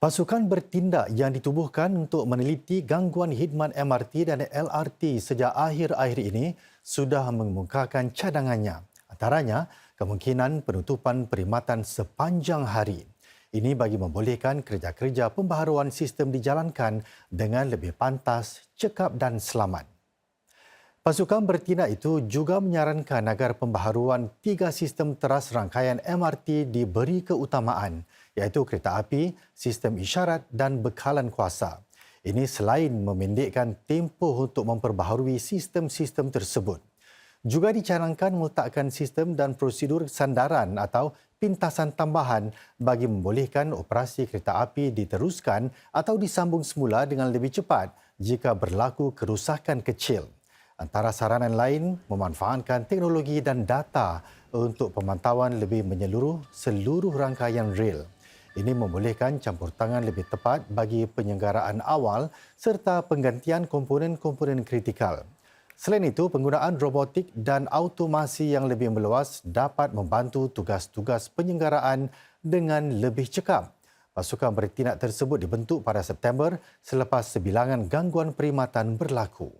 Pasukan bertindak yang ditubuhkan untuk meneliti gangguan khidmat MRT dan LRT sejak akhir-akhir ini sudah mengemukakan cadangannya. Antaranya, kemungkinan penutupan perkhidmatan sepanjang hari. Ini bagi membolehkan kerja-kerja pembaharuan sistem dijalankan dengan lebih pantas, cekap dan selamat. Pasukan bertindak itu juga menyarankan agar pembaharuan tiga sistem teras rangkaian MRT diberi keutamaan iaitu kereta api, sistem isyarat dan bekalan kuasa. Ini selain memendekkan tempoh untuk memperbaharui sistem-sistem tersebut. Juga dicanangkan meletakkan sistem dan prosedur sandaran atau pintasan tambahan bagi membolehkan operasi kereta api diteruskan atau disambung semula dengan lebih cepat jika berlaku kerusakan kecil. Antara saranan lain memanfaatkan teknologi dan data untuk pemantauan lebih menyeluruh seluruh rangkaian rel. Ini membolehkan campur tangan lebih tepat bagi penyelenggaraan awal serta penggantian komponen-komponen kritikal. Selain itu, penggunaan robotik dan automasi yang lebih meluas dapat membantu tugas-tugas penyelenggaraan dengan lebih cekap. Pasukan bertindak tersebut dibentuk pada September selepas sebilangan gangguan perkhidmatan berlaku.